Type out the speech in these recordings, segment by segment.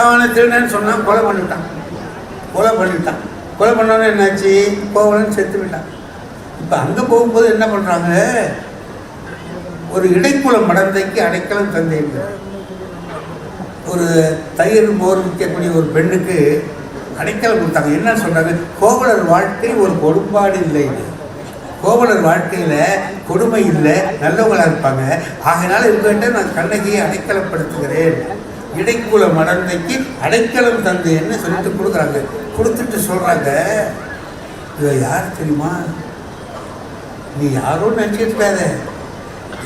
அவனை திருடன்னு சொன்னான் கொலை பண்ணிட்டான். கொலை பண்ணிட்டான். கொலை பண்ணோன்னே என்னாச்சு? கோவலன் செத்து விட்டான் இப்போ அங்கே போகும்போது என்ன பண்ணுறாங்க ஒரு இடைக்குளம் மடந்தைக்கு அடைக்கலம் தந்தைங்க. ஒரு தயிர் மோர் விற்கக்கூடிய ஒரு பெண்ணுக்கு அடைக்கலம் கொடுத்தாங்க. என்ன சொல்கிறாங்க கோவலர் வாழ்க்கை ஒரு கொடுப்பாடு இல்லை இது கோவலர் வாழ்க்கையில் கொடுமை இல்லை நல்லவங்களாக இருப்பாங்க. ஆகினால இவங்ககிட்ட நான் கண்ணகியை அடைக்கலப்படுத்துகிறேன். இடைக்குல மடந்தைக்கு அடைக்கலம் தந்தேன்னு சொல்லிட்டு கொடுக்குறாங்க? கொடுத்துட்டு சொல்கிறாங்க இவ யார் தெரியுமா? நீ யாரும் நினச்சிட்டு இருக்காத.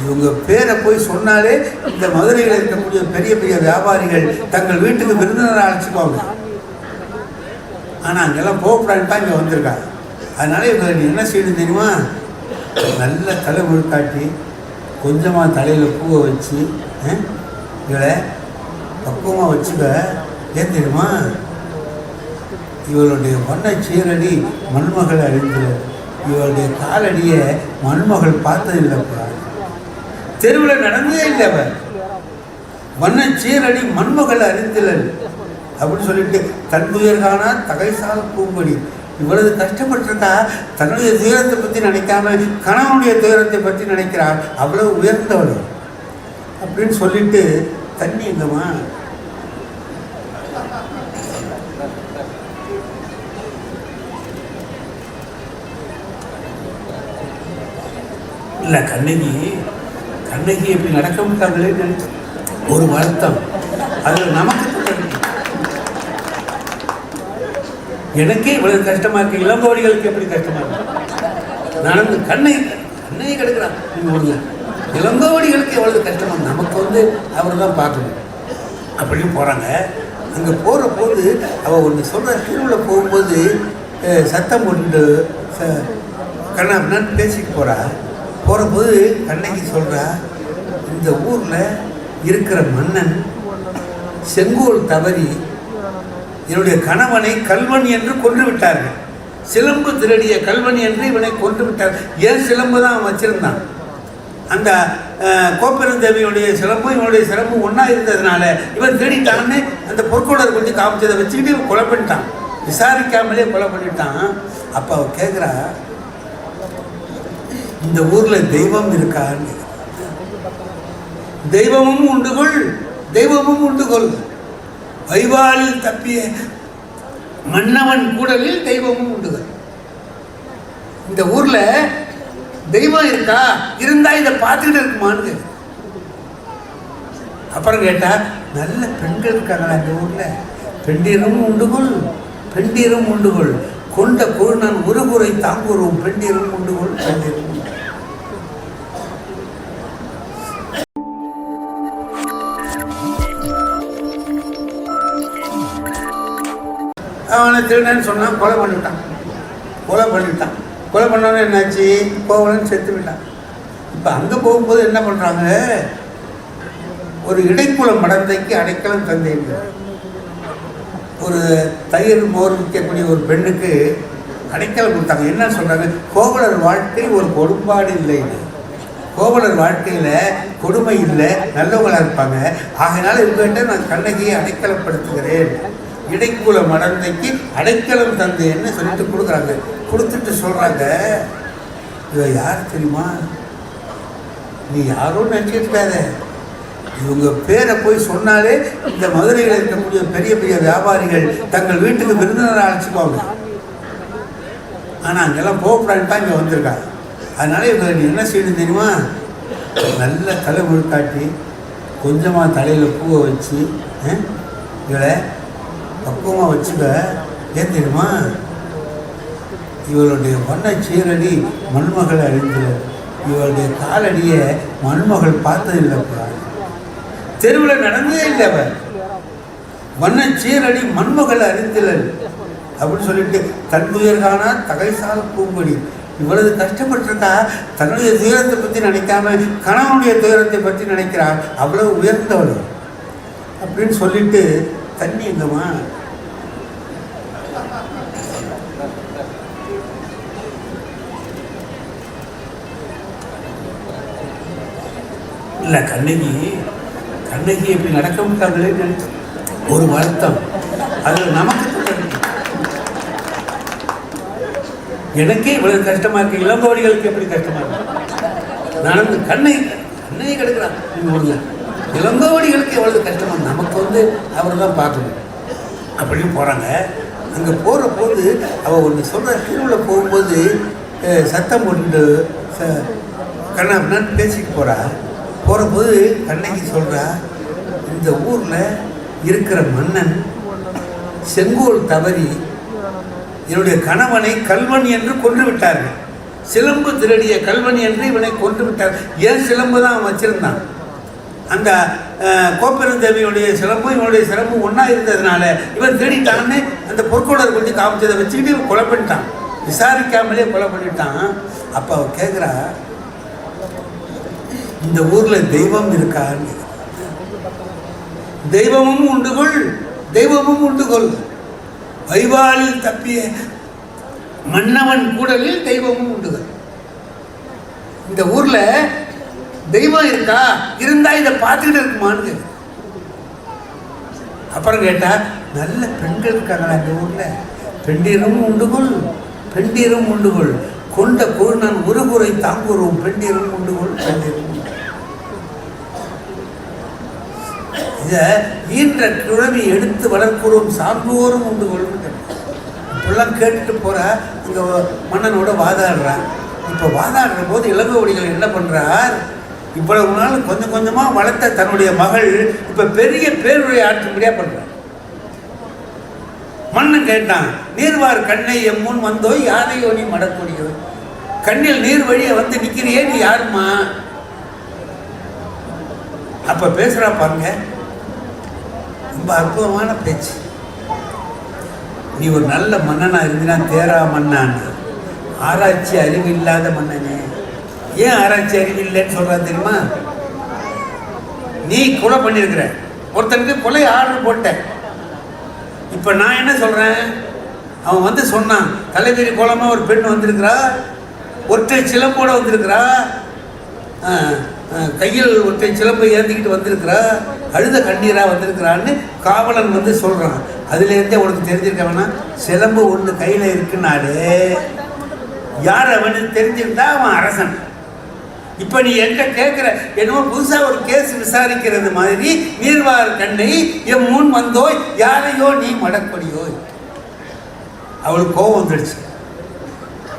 இவங்க பேரை போய் சொன்னாலே இந்த மதுரையில் இருக்கக்கூடிய பெரிய பெரிய வியாபாரிகள் தங்கள் வீட்டுக்கு விருந்தினரை அழைச்சிக்குவாங்க. ஆனால் அங்கெல்லாம் போகக்கூடாதுன்னு தான் இங்கே வந்திருக்காங்க. அதனால இவங்க நீ என்ன செய்யணும் தெரியுமா? நல்ல தலை முழுக்காட்டி கொஞ்சமாக தலையில் பூவை வச்சு இவளை பக்குவமாக வச்சுக்க. ஏன் தெரியுமா? இவளுடைய வண்ண சீரடி மண்மகள் அறிந்தது இவளுடைய காலடியை மண்மகள் பார்த்ததில்லைப்பா. தெருவில் நடந்ததே இல்லை அவன் வண்ண சீரடி மண்மகள் அறிந்திலன் அப்படின்னு சொல்லிட்டு தன் தகைசால பூம்படி. இவ்வளவு கஷ்டப்பட்டிருக்கா? தன்னுடைய துயரத்தை பற்றி நினைக்காம கணவனுடைய துயரத்தை பற்றி நினைக்கிறாள். அவ்வளவு உயர்ந்தவள். அப்படின்னு சொல்லிட்டு தண்ணி எங்கம்மா? இல்லை கண்ணகி கண்ணகி எப்படி நடக்க மாட்டாங்களே ஒரு வருத்தம். அதில் நமக்கு எனக்கே இவ்வளவு கஷ்டமா இருக்கு. இளங்கோடிகளுக்கு எப்படி கஷ்டமா இருக்கு? நடந்து கண்ணகி கண்ணகி கிடக்குறான். நீங்க இளங்கோடிகளுக்கு எவ்வளவு கஷ்டமா நமக்கு வந்து அவர் தான் பார்க்கணும். அப்படின்னு போகிறாங்க அங்கே போகிற போது அவள் ஒன்று சொல்கிற திருவிழா போகும்போது சத்தம் போட்டு கண்ணா பேசிட்டு போகிறா போகிறபோது அன்னைக்கு கண்ணகி சொல்கிறா இந்த ஊரில் இருக்கிற மன்னன் செங்கோல் தவறி என்னுடைய கணவனை கல்வன் என்று கொன்று விட்டார்கள். சிலம்பு திருடிய கல்வன் என்று இவனை கொன்று விட்டார் ஏன் சிலம்பு தான் அவன் வச்சிருந்தான்? அந்த கோப்பெருந்தேவியுடைய சிலம்பும் இவனுடைய சிலம்பும் ஒன்றா இருந்ததுனால இவன் தேடிட்டான்னு அந்த பொற்கொடர் கொஞ்சம் காமிச்சதை வச்சுக்கிட்டு இவன் கொலை பண்ணிட்டான். விசாரிக்காமலே கொலை பண்ணிட்டான். அப்போ அவன் கேட்குறா இந்த ஊரில் தெய்வம் இருக்கான்னு தெய்வமும் உண்டுகொள் தெய்வமும் உண்டு கொள். வைவாலில் தப்பிய மன்னவன் கூடலில் தெய்வமும் உண்டுகொள் இந்த ஊர்ல தெய்வம் இருக்கா? இருந்தா இதை பார்த்துக்கிட்டு இருக்குமான்னு அப்புறம் கேட்டா நல்ல பெண்கள் இருக்காங்களா இந்த ஊர்ல? பெண்டிரும் உண்டுகொள் பெண்டிரும் உண்டுகொள் கொண்ட குருணன் உருகுறை தாங்குறோம் பெண்டிரும் உண்டுகொள் பெண்டிரும் அவனை திருடன்னு சொன்னான் கொலை பண்ணிட்டான். கொலை பண்ணிட்டான். கொலை பண்ணோன்னு என்னாச்சு? கோவலன் செத்து விட்டான் இப்போ அங்கே போகும்போது என்ன பண்ணுறாங்க ஒரு இடைக்குளம் மடந்தைக்கு அடைக்கலம் தந்தைங்க ஒரு தயிர் மோர் விற்கக்கூடிய ஒரு பெண்ணுக்கு அடைக்கலம் கொடுத்தாங்க. என்ன சொல்கிறாங்க கோவலர் வாழ்க்கை ஒரு கொடும்பாடு இல்லை. இது கோவலர் வாழ்க்கையில் கொடுமை இல்லை. நல்லவங்களாக இருப்பாங்க. ஆகையினால இவங்ககிட்ட நான் கண்ணகியை அடைக்கலப்படுத்துகிறேன். இடைக்குல மடந்தைக்கு அடைக்கலம் தந்தேன்னு சொல்லிட்டு கொடுக்குறாங்க? கொடுத்துட்டு சொல்கிறாங்க இவ யார் தெரியுமா? நீ யாரும் நினச்சிட்டு இவங்க பேரை போய் சொன்னாலே இந்த மதுரையில் இருக்கக்கூடிய பெரிய பெரிய வியாபாரிகள் தங்கள் வீட்டுக்கு விருந்தினரை அழைச்சிக்குவாங்க. ஆனால் அங்கெல்லாம் போகக்கூடாதுன்னு தான் இங்கே வந்திருக்காங்க அதனால இவங்க நீ என்ன செய்யணும் தெரியுமா? நல்ல தலை முழுக்காட்டி கொஞ்சமாக தலையில் பூவை வச்சு இவளை பக்குவமாக வச்சுட ஏன் தெரியுமா? இவளுடைய வண்ண சீரடி மண்மகள் அறிந்தது இவளுடைய காலடியை மண்மகள் பார்த்ததில்லைப்பா. தெருவில் நடந்ததே இல்லை அவன் வண்ண சீரடி மண்மகள் அறிந்திலன் அப்படின்னு சொல்லிட்டு தன்முயர்கானா தகைசால பூம்படி இவ்வளவு கஷ்டப்பட்டிருக்கா? தன்னுடைய துயரத்தை பற்றி நினைக்காம கணவனுடைய துயரத்தை பற்றி நினைக்கிறாள். அவ்வளவு உயர்ந்தவள். அப்படின்னு சொல்லிட்டு தண்ணி எங்கம்மா? இல்லை கண்ணகி. கண்ணகி எப்படி நடக்க மாட்டாங்களே ஒரு வருத்தம். அதில் நமக்கு எனக்கே இவ்வளவு கஷ்டமா இருக்கு. இளங்கோடிகளுக்கு எப்படி கஷ்டமா இருக்கு? நடந்து கண்ணை கண்ணை கெடுக்கிறான். ஊர்ல இளங்கோடிகளுக்கு எவ்வளவு கஷ்டமா நமக்கு வந்து அவர் தான் பார்க்கணும். அப்படின்னு போறாங்க. அங்கே போகிற போது அவள் ஒன்று சொல்கிற திருவிழா போகும்போது சத்தம் கொண்டு கண்ணா பேசிட்டு போகிறா போகிறபோது கண்ணகி சொல்கிறா இந்த ஊரில் இருக்கிற மன்னன் செங்கோல் தவறி என்னுடைய கணவனை கல்வன் என்று கொன்று விட்டார்கள். சிலம்பு திருடிய கல்வன் என்று இவனை கொன்று விட்டார் ஏன் சிலம்பு தான் அவன் வச்சிருந்தான்? அந்த கோப்பெருந்தேவியுடைய சிலம்பும் இவனுடைய சிலம்பும் ஒன்றா இருந்ததுனால இவன் தேடிட்டான்னு அந்த பொற்கொடர் கொஞ்சம் காமிச்சதை வச்சுக்கிட்டு இவன் கொலை பண்ணிட்டான். விசாரிக்காமலே கொலை பண்ணிட்டான். அப்போ அவன் கேட்குறா இந்த ஊரில் தெய்வம் இருக்கான்னு தெய்வமும் உண்டுகொள் தெய்வமும் உண்டு கொள். வைவாலில் தப்பிய மன்னவன் கூடலில் தெய்வமும் உண்டுகள் இந்த ஊர்ல தெய்வம் இருக்கா? இருந்தா இதை பார்த்துக்கிட்டு இருக்குமான்னு அப்புறம் கேட்டா நல்ல பெண்கள் இருக்காங்களா இந்த ஊர்ல? பெண்டிரும் உண்டுகொள் பெண்டிரும் உண்டுகொள் கொண்ட குருணன் உருகுறை தாங்குறோம் பெண்டிரும் உண்டுகொள் பெண்டிரும் இதை ஈன்ற கிழவி எடுத்து வளர்க்கிறோம். சான்றோரும் உண்டு கொள்ளுங்க. இப்பெல்லாம் கேட்டுட்டு போகிற இங்கே மன்னனோட வாதாடுறான் இப்போ வாதாடுற போது இளங்கோவடிகள் என்ன பண்ணுறார் இவ்வளவு நாள் கொஞ்சம் கொஞ்சமாக வளர்த்த தன்னுடைய மகள் இப்போ பெரிய பேருடைய ஆற்றும்படியாக பண்ணுறார் மன்னன் கேட்டான் நீர்வார் கண்ணை எம்முன் வந்தோ யாதையோ நீ மடக்கொடியோ கண்ணில் நீர் வழிய வந்து நிற்கிறியே நீ யாருமா அப்ப பேசுறா பாருங்க ரொம்ப அற்புதமான பேச்சு. நீ ஒரு நல்ல மன்னனாக இருந்தினா தேரா மன்னான் ஆராய்ச்சி அறிவு இல்லாத மன்னனே. ஏன் ஆராய்ச்சி அறிவு இல்லைன்னு சொல்றா தெரியுமா? நீ கொலை பண்ணியிருக்கிற. ஒருத்தனுக்கு கொலை ஆர்டர் போட்ட இப்போ நான் என்ன சொல்கிறேன் அவன் வந்து சொன்னான் தலைவிரி கோலமாக ஒரு பெண் வந்திருக்கிறா. ஒற்றை சிலம்போட வந்திருக்கிறா. ஆ, கையில் ஒற்றை சிலம்பை ஏந்திக்கிட்டு வந்திருக்கிறா அழுத கண்ணீராக வந்திருக்கிறான்னு காவலன் வந்து சொல்கிறான் அதுலேருந்தே உனக்கு தெரிஞ்சிருக்க வேணாம். சிலம்பு ஒன்று கையில் இருக்குனாலே யார் அவனு தெரிஞ்சிருந்தா அவன் அரசன். இப்போ நீ என்கிட்ட கேட்குற என்னமோ புதுசாக ஒரு கேஸ் விசாரிக்கிறது மாதிரி நீர்வார் கண்ணை என் முன் வந்தோய் யாரையோ நீ மடக்கொடியோய். அவளுக்கு கோபம் வந்துடுச்சு.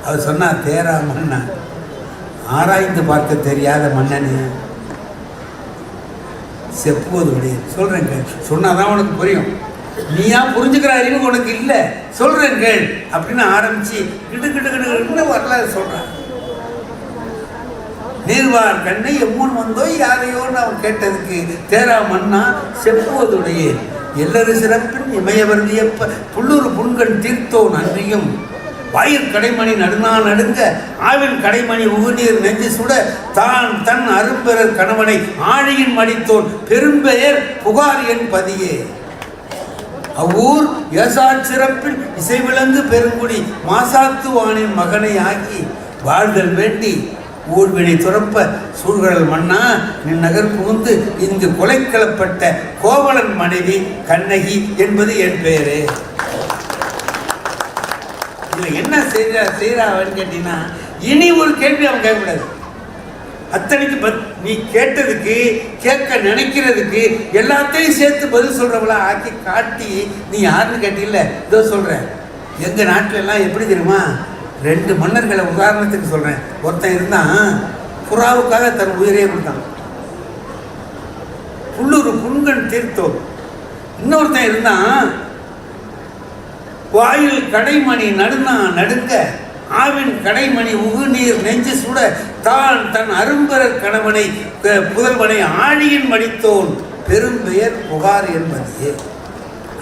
அவள் சொன்னா தேராமன்னா ஆராய்ந்து பார்க்க தெரியாத மன்னனு. செப்புவது கிடையாது சொல்கிறேன் கேள். சொன்னாதான் உனக்கு புரியும். நீயா புரிஞ்சுக்கிற அறிவு உனக்கு இல்லை. சொல்கிறேன் கேள். அப்படின்னு ஆரம்பிச்சு கிடு கிடு கிடு வரலாறு சொல்கிறான் நீர்வார் கண்ணை எம்முன் வந்தோ யாரையோன்னு அவன் கேட்டதுக்கு தேரா மன்னா செப்புவதுடைய எல்லரு சிறப்பின் இமயவர் வியப்ப புல்லூர் புண்கள் தீர்த்தோ நன்றியும் வாயிற் கடைமணி நடுநா நடுங்க ஆவின் கடைமணி உகுநீர் நெஞ்சு சுட தான் தன் அரும்பெறர் கணவனை ஆழியின் மடித்தோன் பெரும்பெயர் புகார் என் பதியே. அவ்வூர் ஏசாட் சிறப்பில் இசைவிலங்கு பெருங்குடி மாசாத்துவானின் மகனை ஆக்கி வாழ்தல் வேண்டி ஊர்வினை துறப்ப சூழ்கடல் மன்னா நின் நகர் புகுந்து இங்கு கொலைக்களப்பட்ட கோவலன் மனைவி கண்ணகி என்பது என் பெயரே. இதுல என்ன செய்யறா செய்கிறாவன்னு கேட்டீங்கன்னா இனி ஒரு கேள்வி அவன் கேட்கக்கூடாது. அத்தனைக்கு பத் நீ கேட்டதுக்கு கேட்க நினைக்கிறதுக்கு எல்லாத்தையும் சேர்த்து பதில் சொல்கிறவங்களா ஆக்கி காட்டி நீ யாருன்னு கேட்டீங்கல்ல இதோ சொல்கிறேன் எங்கள் நாட்டிலெல்லாம் எப்படி தெரியுமா? ரெண்டு மன்னர்களை உதாரணத்துக்கு சொல்கிறேன் ஒருத்தன் இருந்தான் புறாவுக்காக தன் உயிரையே கொடுத்தான். புல்லூர் புண்கன் தீர்த்தோம். இன்னொருத்தன் இருந்தான் வாயில் கடைமணி நடுனா நடுங்க ஆவின் கடைமணி உகுநீர் நெஞ்சு சுட தான் தன் அரும்பரர் கணவனை க- புதல்வனை ஆழியின் மடித்தோன் பெரும்பெயர் புகார் என்பது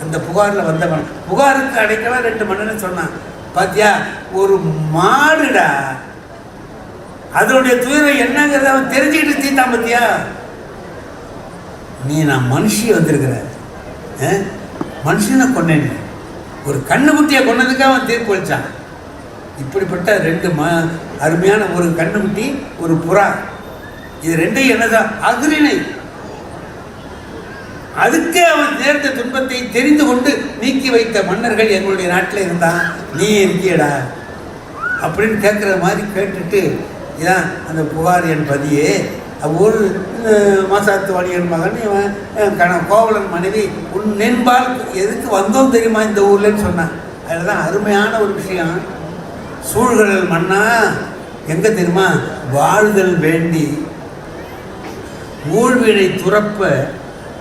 அந்த புகாரில் வந்தவன் புகாருக்கு அடைக்கலாம் ரெண்டு மன்னன் சொன்னான். பாத்தியா ஒரு மாடுடா அதனுடைய துயரம் என்னங்கிறத அவன் தெரிஞ்சுக்கிட்டு தீத்தான் பாத்தியா? நீ நான் மனுஷி வந்திருக்கிற ஆ? மனுஷனை கொண்டேன் ஒரு கண்ணுக்குட்டியை கொண்டதுக்காக அவன் தீர்ப்பு வச்சான் இப்படிப்பட்ட ரெண்டு ம அருமையான ஒரு கண்ணுக்குட்டி ஒரு புறா. இது ரெண்டையும் என்னதான் அகிரிணை அதுக்கே அவன் நேர்ந்த துன்பத்தை தெரிந்து கொண்டு நீக்கி வைத்த மன்னர்கள் எங்களுடைய நாட்டில் இருந்தான். நீ இருக்கியடா. அப்படின்னு கேட்குற மாதிரி கேட்டுட்டு இதான் அந்த புகார் என் பதியே. ஒரு மாசாத்து வாணியன் மகன் இவன் கண கோவலன் மனைவி உன் நென்பால் எதுக்கு வந்தோம் தெரியுமா இந்த ஊர்லன்னு சொன்னான். அதில் தான் அருமையான ஒரு விஷயம். சூழ்கடல் மன்னா எங்கே தெரியுமா? வாழ்தல் வேண்டி. ஊழ்வினை துறப்ப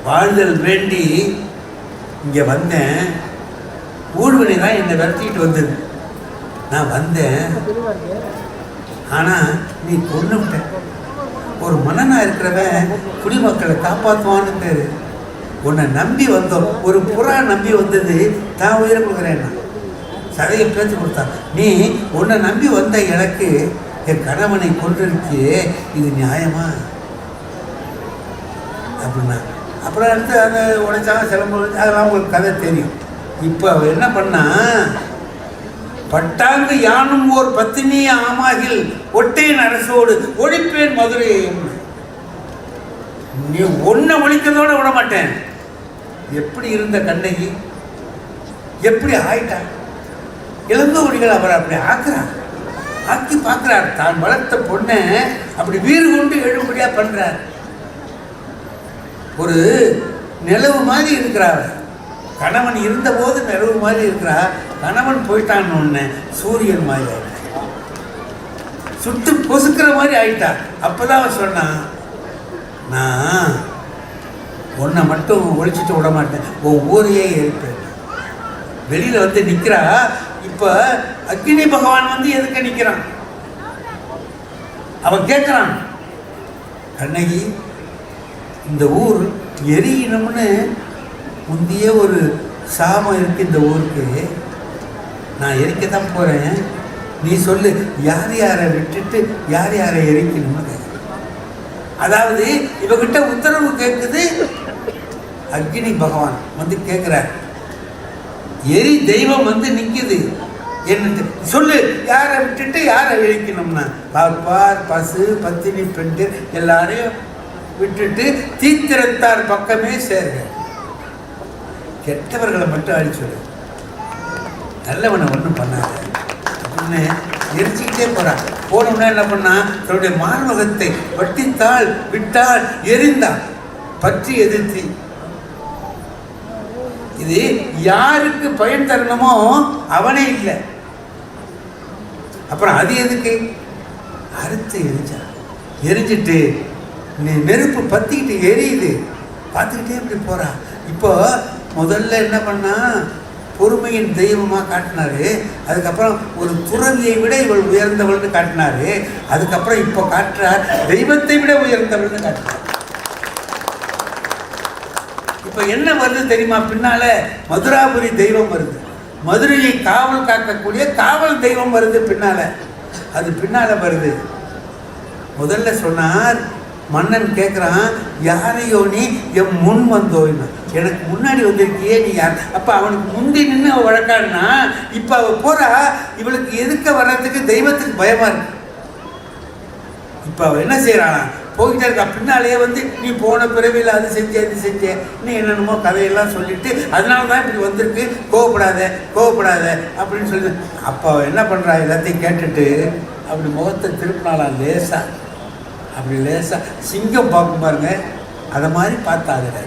வாழ்தல் வேண்டி. இங்கே வந்தேன். ஊழ்வினை தான் என்னை விரட்டிட்டு வந்தது. நான் வந்தேன். ஆனால் நீ கொண்டு விட்டேன் ஒரு மன்னனாக இருக்கிறவன் குடிமக்களை காப்பாற்றுவான்னு பேர். உன்னை நம்பி வந்தோம். ஒரு புறா நம்பி வந்தது தான் உயிரை கொடுக்குறேன் நான் சதையை பேச்சு கொடுத்தான். நீ உன்னை நம்பி வந்த எனக்கு என் கணவனை கொண்டிருக்கு இது நியாயமா? அப்படின்னா. அப்புறம் அடுத்து அதை உடைச்சாங்க சிலம்பு அதெல்லாம் உங்களுக்கு கதை தெரியும். இப்போ அவள் என்ன பண்ணா பட்டாங்கு யானும் ஓர் பத்தினி ஆமாகில் ஒட்டையின் அரசோடு ஒழிப்பேன் மதுரையை நீ ஒன்றை ஒழிக்கிறதோட விட மாட்டேன். எப்படி இருந்த கண்ணகி? எப்படி ஆயிட்டா? ஒடிகள் அவர் அப்படி ஆக்குறார். ஆக்கி பார்க்குறார். தான் வளர்த்த பொண்ணை அப்படி வீறு கொண்டு எழும்படியா பண்றார். ஒரு நிலவு மாதிரி இருக்கிறார். கணவன் இருந்தபோது நிலவு மாதிரி இருக்கிறா கணவன் போயிட்டான்னு ஒன்று சூரியன் மாதிரி ஆயிட்டா சுட்டு பொசுக்கிற மாதிரி ஆயிட்டா அப்பதான் அவன் சொன்னான் நான் உன்னை மட்டும் ஒழிச்சிட்டு விட மாட்டேன். உன் இருப்பேன் வெளியில் வந்து நிற்கிறா இப்ப அக்னி பகவான் வந்து எதுக்கு நிக்கிறான்? அவன் கேட்குறான் கண்ணகி இந்த ஊர் எரியணும்னு முந்தைய ஒரு சாமம் இருக்கு இந்த ஊருக்கு. நான் எரிக்க தான் போகிறேன் நீ சொல்லு யார் யாரை விட்டுட்டு யார் யாரை எரிக்கணும்னு அதாவது இவகிட்ட உத்தரவு கேட்குது அக்னி பகவான் வந்து கேட்குறார் எரி தெய்வம் வந்து நிற்குது என்னட்டு சொல்லு யாரை விட்டுட்டு யாரை இழிக்கணும்னா பார்ப்பார் பசு பத்தினி பெண்டு எல்லாரையும் விட்டுட்டு தீத்திரத்தார் பக்கமே சேருங்க கெட்டவர்களை மட்டும் அழிச்சுடு நல்லவனை ஒன்றும் பண்ணாத. அப்படின்னு எரிச்சுக்கிட்டே போகிறான் போனோம்னா என்ன பண்ணா? தன்னுடைய மார்பகத்தை வட்டித்தாள் விட்டால் எரிந்தான். பற்றி எதிர்த்தி. இது யாருக்கு பயன் தரணுமோ அவனே இல்லை. அப்புறம் அது எதுக்கு? அறுத்து எரிஞ்சான் எரிஞ்சிட்டு நீ நெருப்பு பத்திக்கிட்டு எரியுது. பார்த்துக்கிட்டே இப்படி போறா இப்போ முதல்ல என்ன பண்ணா பொறுமையின் தெய்வமாக காட்டினாரு. அதுக்கப்புறம் ஒரு துறவியை விட இவள் உயர்ந்தவள்னு காட்டினாரு. அதுக்கப்புறம் இப்போ காட்டுறார் தெய்வத்தை விட உயர்ந்தவள்னு காட்டினார். இப்போ என்ன வருது தெரியுமா? பின்னால மதுராபுரி தெய்வம் வருது. மதுரையை காவல் காக்கக்கூடிய காவல் தெய்வம் வருது பின்னால. அது பின்னால வருது. முதல்ல சொன்னார் மன்னன் கேட்குறான் யாரையோ நீ என் முன் வந்தோய்னா எனக்கு முன்னாடி வந்திருக்கியே நீ யார்? அப்போ அவனுக்கு முந்தி நின்று அவள் வழக்காடுனா இப்போ அவள் போகிறா இவளுக்கு எதுக்க வர்றதுக்கு தெய்வத்துக்கு பயமா இருக்கு. இப்போ அவள் என்ன செய்கிறானா போய்கிட்டே இருக்கா பின்னாலேயே வந்து நீ போன பிறவியில் அது செஞ்ச இது செஞ்ச நீ என்னென்னமோ கதையெல்லாம் சொல்லிட்டு அதனால தான் இப்படி வந்திருக்கு கோவப்படாத கோவப்படாத அப்படின்னு சொல்லி அப்போ அவள் என்ன பண்ணுறா எல்லாத்தையும் கேட்டுட்டு அப்படி முகத்தை திருப்பினாலாம் லேசாக அப்படி லேசா சிங்கம் பார்க்கும் பாருங்க. அதை மாதிரி பார்த்தாங்க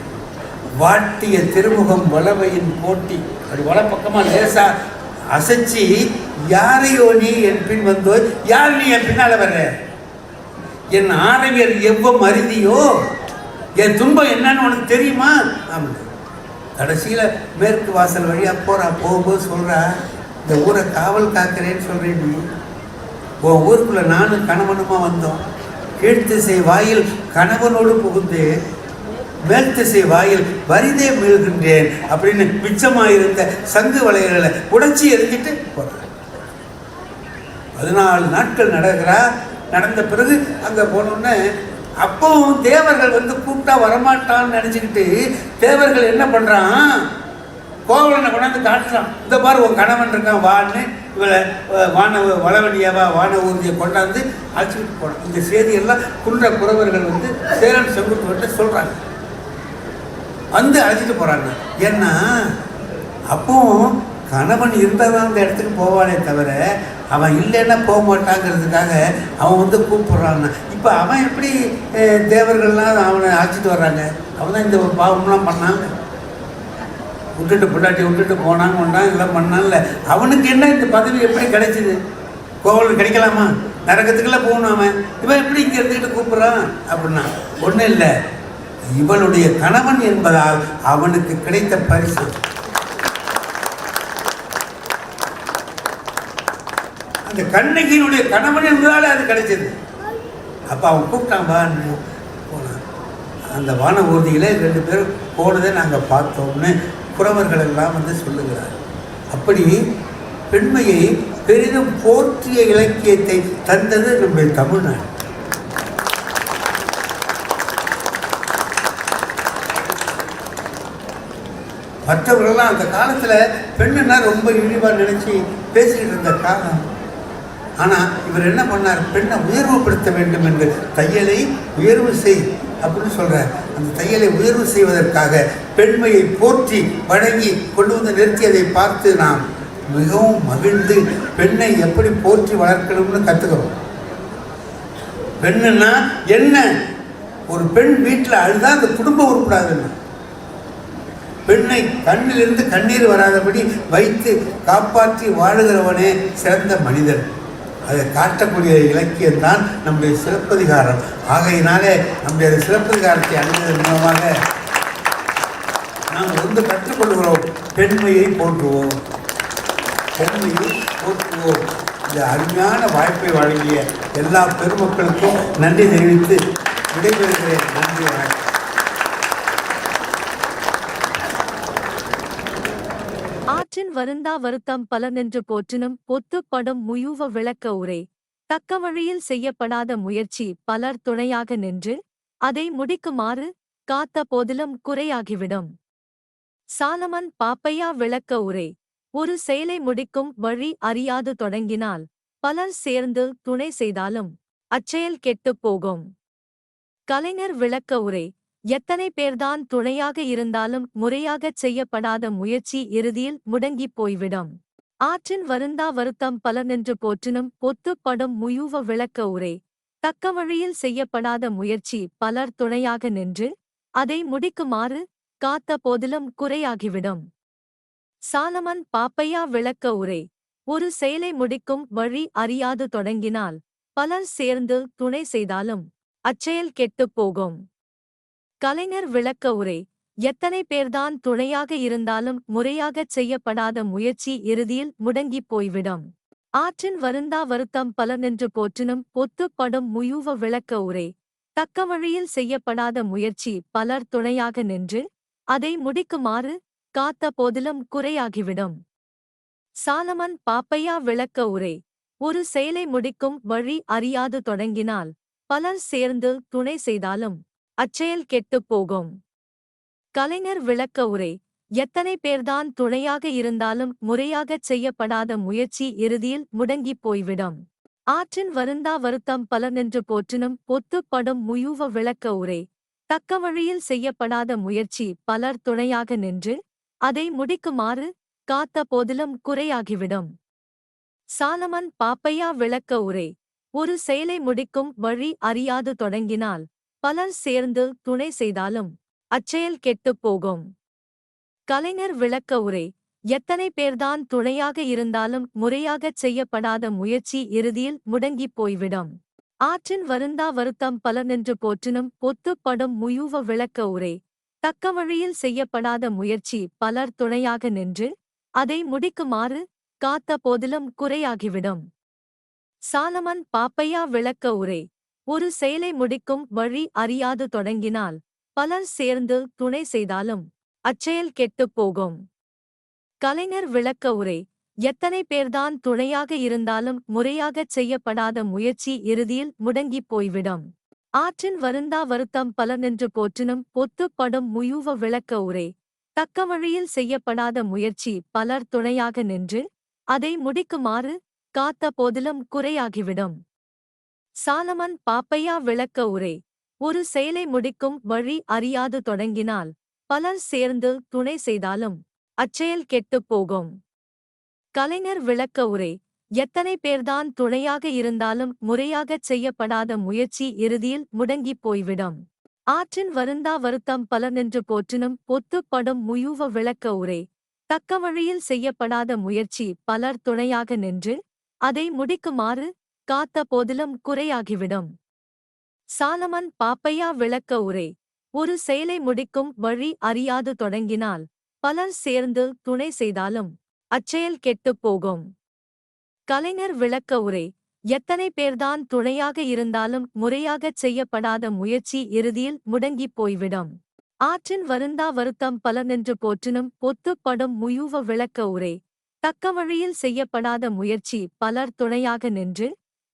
வாட்டிய திருமுகம் வளவையின் போட்டி அப்படி வலப்பக்கமாக லேசா அசைச்சி யாரையோ நீ என் பின் வந்தோ யார் நீ என் பின்னால் வர்ற? என் ஆரவியர் எவ்வளோ அருதியோ? என் துன்பம் என்னன்னு உனக்கு தெரியுமா? ஆமாம் கடைசியில் மேற்கு வாசல் வழியாக போகிறா போகும்போது சொல்கிறா இந்த ஊரை காவல் காக்கிறேன்னு சொல்கிறேன் நீ. உன் ஊருக்குள்ளே நானும் கணவனுமா வந்தோம். கீழ்த்திசை வாயில் கணவனோடு புகுந்தேன் மேல் திசை வாயில் வரிதே மீழ்கின்றேன் அப்படின்னு மிச்சமாக இருந்த சங்கு வளையல்களை உடைச்சி எரிஞ்சிட்டு போகிறார் பதினாலு நாட்கள் நடக்கிறா நடந்த பிறகு அங்கே போனோடனே அப்பவும் தேவர்கள் வந்து கூப்பிட்டா வரமாட்டான்னு நினச்சிக்கிட்டு தேவர்கள் என்ன பண்ணுறான் கோவலனை கொண்டாந்து காட்டுறான். இந்த மாதிரி உன் கணவன் இருக்கான் வான்னு இவளை வான வளவடியாவா வான ஊர்தியை கொண்டாந்து அழைச்சிட்டு போனான் இந்த செய்தியெல்லாம் குன்ற குறவர்கள் வந்து சேரன் செங்குட்டுவன்ட்டு சொல்கிறாங்க வந்து அழைச்சிட்டு போகிறாங்க ஏன்னா அப்போ கணவன் இருந்தால் தான் அந்த இடத்துக்கு போவானே தவிர அவன் இல்லைன்னா போக மாட்டாங்கிறதுக்காக அவன் வந்து கூப்பிட்றான் இப்போ அவன் எப்படி தேவர்கள்லாம் அவனை அழைச்சிட்டு வர்றாங்க? அவன் தான் இந்த பாவம்லாம் பண்ணாங்க. விட்டுட்டு பொண்டாட்டி விட்டுட்டு போனாங்க பண்ணாங்க எல்லாம் பண்ணான்ல அவனுக்கு என்ன இந்த பதவி எப்படி கிடைச்சிது? கோவில் கிடைக்கலாமா? நரகத்துக்கெல்லாம் போகணும் அவன். இவன் எப்படி இங்கே இருந்துக்கிட்டு கூப்பிட்றான்? அப்படின்னா ஒன்றும் இல்லை. இவனுடைய கணவன் என்பதால் அவனுக்கு கிடைத்த பரிசு. அந்த கண்ணகியினுடைய கணவன் என்பதால் அது கிடைச்சது. அப்போ அவன் கூப்பிட்டான் வான்னு போனான். அந்த வான ஊர்தியில் ரெண்டு பேரும் போனதை நாங்கள் பார்த்தோம்னு புறவர்கள் எல்லாம் வந்து சொல்லுகிறார். அப்படி பெண்மையை பெரிதும் போற்றிய இலக்கியத்தை தந்தது நம்முடைய தமிழ்நாடு. மற்றவர்கள்லாம் அந்த காலத்தில் பெண்ணுன்னா ரொம்ப இழிவாக நினச்சி பேசிக்கிட்டு இருந்த காலம் ஆனால் இவர் என்ன பண்ணார்? பெண்ணை உயர்வுபடுத்த வேண்டும் என்று தையலை உயர்வு செய் அப்படின்னு சொல்கிறார் அந்த தையலை உயர்வு செய்வதற்காக பெண்மையை போற்றி வணங்கி கொண்டு வந்து நிறுத்தியதை பார்த்து நாம் மிகவும் மகிழ்ந்து பெண்ணை எப்படி போற்றி வளர்க்கணும்னு கற்றுக்கிறோம் பெண்ணுன்னா என்ன? ஒரு பெண் வீட்டில் அழுதா அந்த குடும்பம் உருப்படாதுன்னு பெண்ணை கண்ணிலிருந்து கண்ணீர் வராதபடி வைத்து காப்பாற்றி வாழுகிறவனே சிறந்த மனிதன். அதை காட்டக்கூடிய இலக்கியம் தான் நம்முடைய சிறப்பதிகாரம் ஆகையினாலே நம்முடைய சிறப்பதிகாரத்தை சிலப்பதிகாரத்தை அணிந்ததன் மூலமாக நாம் வந்து கற்றுக்கொள்கிறோம். பெண்மையை போற்றுவோம். பெண்மையை போற்றுவோம். இந்த அருமையான வாய்ப்பை வழங்கிய எல்லா பெருமக்களுக்கும் நன்றி தெரிவித்து விடைபெறுகிறேன். நன்றி வணக்கம் ஆற்றின் வருந்தா வருத்தம் பலனென்று போற்றினும் பொத்துப்படும் முயூவ விளக்க உரை. தக்க வழியில் செய்யப்படாத முயற்சி பலர் துணையாக நின்று அதை முடிக்குமாறு காத்த போதிலும் குறையாகிவிடும். சாலமன் பாப்பையா விளக்க உரை. ஒரு செயலை முடிக்கும் வழி அறியாது தொடங்கினால் பலர் சேர்ந்து துணை செய்தாலும் அச்செயல் கெட்டுப் போகும். கலைஞர் விளக்க உரை. எத்தனை பேர்தான் துணையாக இருந்தாலும் முறையாகச் செய்யப்படாத முயற்சி இறுதியில் முடங்கிப் போய்விடும். ஆற்றின் வருந்தா வருத்தம் பலனென்று போற்றினும் பொத்துப்படும் முயூவ விளக்க உரை. தக்க வழியில் செய்யப்படாத முயற்சி பலர் துணையாக நின்று அதை முடிக்குமாறு காத்த போதிலும் குறையாகிவிடும். சாலமன் பாப்பையா விளக்க உரை. ஒரு செயலை முடிக்கும் வழி அறியாது தொடங்கினால் பலர் சேர்ந்து துணை செய்தாலும் அச்செயல் கெட்டுப் போகும். கலைஞர் விளக்க உரை. எத்தனை பேர்தான் துணையாக இருந்தாலும் முறையாகச் செய்யப்படாத முயற்சி இறுதியில் முடங்கிப் போய்விடும். ஆற்றின் வருந்தா வருத்தம் பலனென்று போற்றினும் ஒத்துப்படும் முயூவ விளக்க உரை. தக்க வழியில் செய்யப்படாத முயற்சி பலர் துணையாக நின்று அதை முடிக்குமாறு காத்த போதிலும் குறையாகிவிடும். சாலமன் பாப்பையா விளக்க உரை. ஒரு செயலை முடிக்கும் வழி அறியாது தொடங்கினால் பலர் சேர்ந்து துணை செய்தாலும் அச்செயல் கெட்டுப் போகும். கலைஞர் விளக்க உரை எத்தனை பேர்தான் துணையாக இருந்தாலும் முறையாகச் செய்யப்படாத முயற்சி இறுதியில் முடங்கிப் போய்விடும். ஆற்றின் வருந்தா வருத்தம் பலனென்று போற்றினும் பொத்துப்படும் முயூவ விளக்க உரை தக்க வழியில் செய்யப்படாத முயற்சி பலர் துணையாக நின்று அதை முடிக்குமாறு காத்த போதிலும் குறையாகிவிடும். சாலமன் பாப்பையா விளக்க உரை ஒரு செயலை முடிக்கும் வழி அறியாது தொடங்கினால் பலர் சேர்ந்து துணை செய்தாலும் அச்செயல் கெட்டுப் போகும். கலைஞர் விளக்க உரை எத்தனை பேர்தான் துணையாக இருந்தாலும் முறையாகச் செய்யப்படாத முயற்சி இறுதியில் முடங்கிப் போய்விடும். ஆற்றின் வருந்தா வருத்தம் பலனென்று போற்றினும் பொத்துப்படும் முயூவ விளக்க உரை தக்க வழியில் செய்யப்படாத முயற்சி பலர் துணையாக நின்று அதை முடிக்குமாறு காத்த போதிலும் குறையாகிவிடும். சாலமன் பாப்பையா விளக்க உரை ஒரு செயலை முடிக்கும் வழி அறியாது தொடங்கினால் பலர் சேர்ந்து துணை செய்தாலும் அச்செயல் கெட்டுப் போகும். கலைஞர் விளக்க உரை எத்தனை பேர்தான் துணையாக இருந்தாலும் முறையாகச் செய்யப்படாத முயற்சி இறுதியில் முடங்கிப் போய்விடும். ஆற்றின் வருந்தா வருத்தம் பலனென்று போற்றினும் பொத்துப்படும் முயூவ விளக்க உரை தக்க வழியில் செய்யப்படாத முயற்சி பலர் துணையாக நின்று அதை முடிக்குமாறு காத்த போதிலும் குறையாகிவிடும். சாலமன் பாப்பையா விளக்க உரை. ஒரு செயலை முடிக்கும் வழி அறியாது தொடங்கினால் பலர் சேர்ந்து துணை செய்தாலும் அச்செயல் கெட்டுப் போகும். கலைஞர் விளக்க உரை. எத்தனை பேர்தான் துணையாக இருந்தாலும் முறையாகச் செய்யப்படாத முயற்சி இறுதியில் முடங்கிப் போய்விடும். ஆற்றின் வருந்தா வருத்தம் பலனென்று போற்றினும் பொத்துப்படும் முயூவ விளக்க உரை. தக்க வழியில் செய்யப்படாத முயற்சி பலர் துணையாக நின்று அதை முடிக்குமாறு காத்த போதிலும் குறையாகிவிடும். சாலமன் பாப்பையா விளக்க உரை ஒரு செயலை முடிக்கும் வழி அறியாது தொடங்கினால் பலர் சேர்ந்து துணை செய்தாலும் அச்செயல் கெட்டுப் போகும். கலைஞர் விளக்க உரை எத்தனை பேர்தான் துணையாக இருந்தாலும் முறையாகச் செய்யப்படாத முயற்சி இறுதியில் முடங்கிப் போய்விடும். ஆற்றின் வருந்தா வருத்தம் பலனென்று போற்றினும் பொத்துப்படும் முயூவ விளக்க உரை தக்க வழியில் செய்யப்படாத முயற்சி பலர் துணையாக நின்று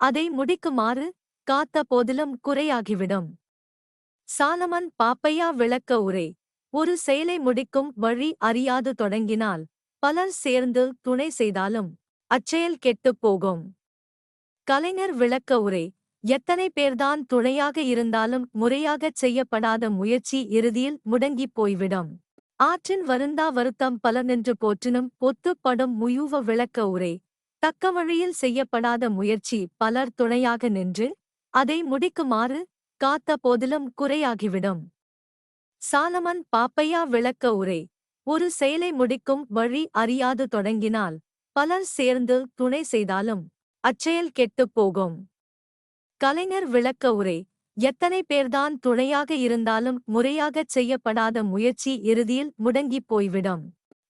அதை முடிக்குமாறு காத்த போதிலும் குறையாகிவிடும். சாலமன் பாப்பையா விளக்க உரை. ஒரு செயலை முடிக்கும் வழி அறியாது தொடங்கினால் பலர் சேர்ந்து துணை செய்தாலும் அச்செயல் கெட்டுப் போகும். கலைஞர் விளக்க உரை. எத்தனை பேர்தான் துணையாக இருந்தாலும் முறையாகச் செய்யப்படாத முயற்சி இறுதியில் முடங்கிப் போய்விடும். ஆற்றின் வருந்தா வருத்தம் பலனென்று போற்றினும் பொத்துப்படும் முயூவ விளக்க உரை. தக்க வழியில் செய்யப்படாத முயற்சி பலர் துணையாக நின்று அதை முடிக்குமாறு காத்த போதிலும் குறையாகிவிடும். சாலமன் பாப்பையா விளக்க உரை. ஒரு செயலை முடிக்கும் வழி அறியாது தொடங்கினால் பலர் சேர்ந்து துணை செய்தாலும் அச்செயல் கெட்டுப் போகும். கலைஞர் விளக்க உரை. எத்தனை பேர்தான் துணையாக இருந்தாலும் முறையாகச் செய்யப்படாத முயற்சி இறுதியில் முடங்கிப் போய்விடும்.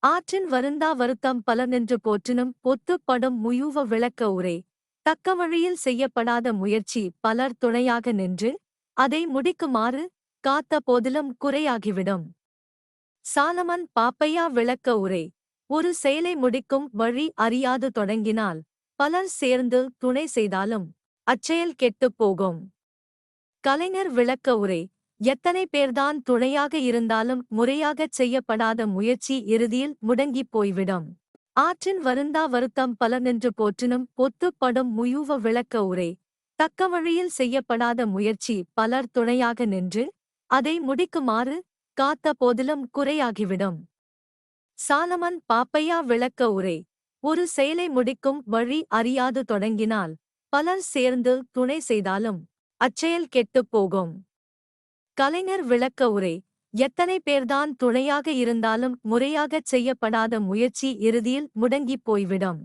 ஆற்றின் வருந்தா வருத்தம் பலனென்று போற்றினும் பொத்துப்படும் முயூவ விளக்க உரை. தக்க வழியில் செய்யப்படாத முயற்சி பலர் துணையாக நின்று அதை முடிக்குமாறு காத்த போதிலும் குறையாகிவிடும். சாலமன் பாப்பையா விளக்க உரை. ஒரு செயலை முடிக்கும் வழி அறியாது தொடங்கினால் பலர் சேர்ந்து துணை செய்தாலும் அச்செயல் கெட்டுப் போகும். கலைஞர் விளக்க உரை. எத்தனை பேர்தான் துணையாக இருந்தாலும் முறையாகச் செய்யப்படாத முயற்சி இறுதியில் முடங்கிப் போய்விடும். ஆற்றின் வருந்தா வருத்தம் பலனென்று போற்றினும் பொத்துப்படும் முயூவ விளக்க உரை. தக்க வழியில் செய்யப்படாத முயற்சி பலர் துணையாக நின்று அதை முடிக்குமாறு காத்த போதிலும் குறையாகிவிடும். சாலமன் பாப்பையா விளக்க உரை. ஒரு செயலை முடிக்கும் வழி அறியாது தொடங்கினால் பலர் சேர்ந்து துணை செய்தாலும் அச்செயல் கெட்டுப் போகும். கலைஞர் விளக்க உரை. எத்தனை பேர்தான் துணையாக இருந்தாலும் முறையாகச் செய்யப்படாத முயற்சி இறுதியில் முடங்கிப் போய்விடும்.